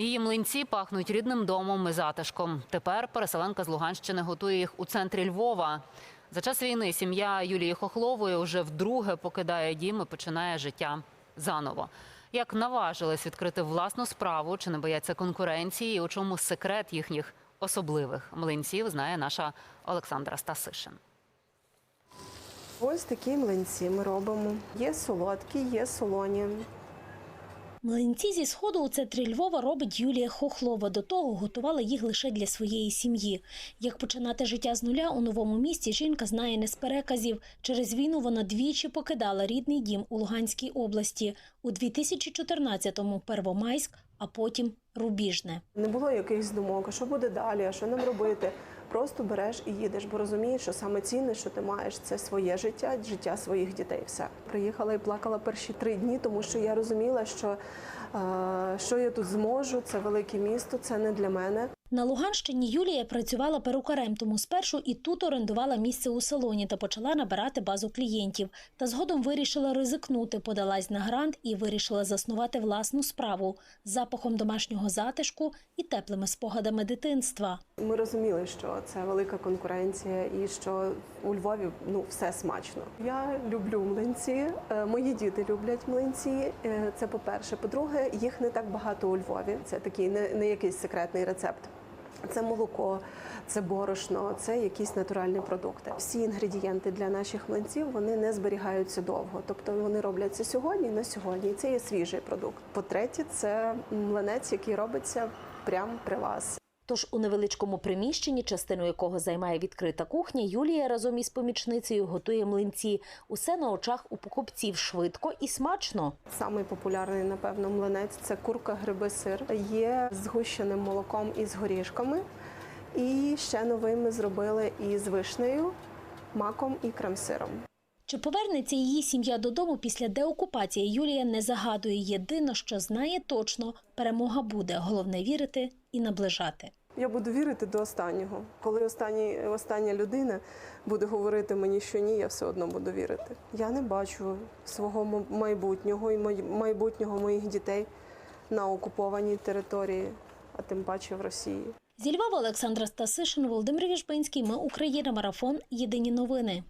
Її млинці пахнуть рідним домом і затишком. Тепер переселенка з Луганщини готує їх у центрі Львова. За час війни сім'я Юлії Хохлової вже вдруге покидає дім і починає життя заново. Як наважились відкрити власну справу, чи не бояться конкуренції, і у чому секрет їхніх особливих млинців, знає наша Олександра Стасишин. Ось такі млинці ми робимо. Є солодкі, є солоні. Млинці зі сходу у центрі Львова робить Юлія Хохлова. До того готувала їх лише для своєї сім'ї. Як починати життя з нуля у новому місті, жінка знає не з переказів. Через війну вона двічі покидала рідний дім у Луганській області. У 2014-му Первомайськ, а потім Рубіжне. Не було якихось думок, що буде далі, що нам робити. Просто береш і їдеш, бо розумієш, що саме цінне, що ти маєш, це своє життя, життя своїх дітей. Все приїхала і плакала перші три дні, тому що я розуміла, що е, що я тут зможу, це велике місто, це не для мене. На Луганщині Юлія працювала перукарем, тому спершу і тут орендувала місце у салоні та почала набирати базу клієнтів. Та згодом вирішила ризикнути, подалась на грант і вирішила заснувати власну справу з запахом домашнього затишку і теплими спогадами дитинства. Ми розуміли, що це велика конкуренція і що у Львові ну все смачно. Я люблю млинці. е, Мої діти люблять млинці. Е, Це по-перше. По-друге, їх не так багато у Львові. Це такий не, не якийсь секретний рецепт. Це молоко, це борошно, це якісь натуральні продукти. Всі інгредієнти для наших млинців вони не зберігаються довго. Тобто вони робляться сьогодні на сьогодні. Це є свіжий продукт. По-третє, це млинець, який робиться прямо при вас. Тож у невеличкому приміщенні, частину якого займає відкрита кухня, Юлія разом із помічницею готує млинці. Усе на очах у покупців швидко і смачно. Самий популярний, напевно, млинець це курка, гриби, сир. Є з згущеним молоком і з горішками. І ще новий ми зробили із вишнею, маком і крем-сиром. Чи повернеться її сім'я додому після деокупації, Юлія не загадує. Єдине, що знає точно, перемога буде. Головне вірити і наближати. Я буду вірити до останнього. Коли останній, остання людина буде говорити мені, що ні, я все одно буду вірити. Я не бачу свого майбутнього і майбутнього моїх дітей на окупованій території, а тим паче в Росії. Зі Львова Олександра Стасишин, Володимир Віжбинський. Ми Україна. Марафон. Єдині новини.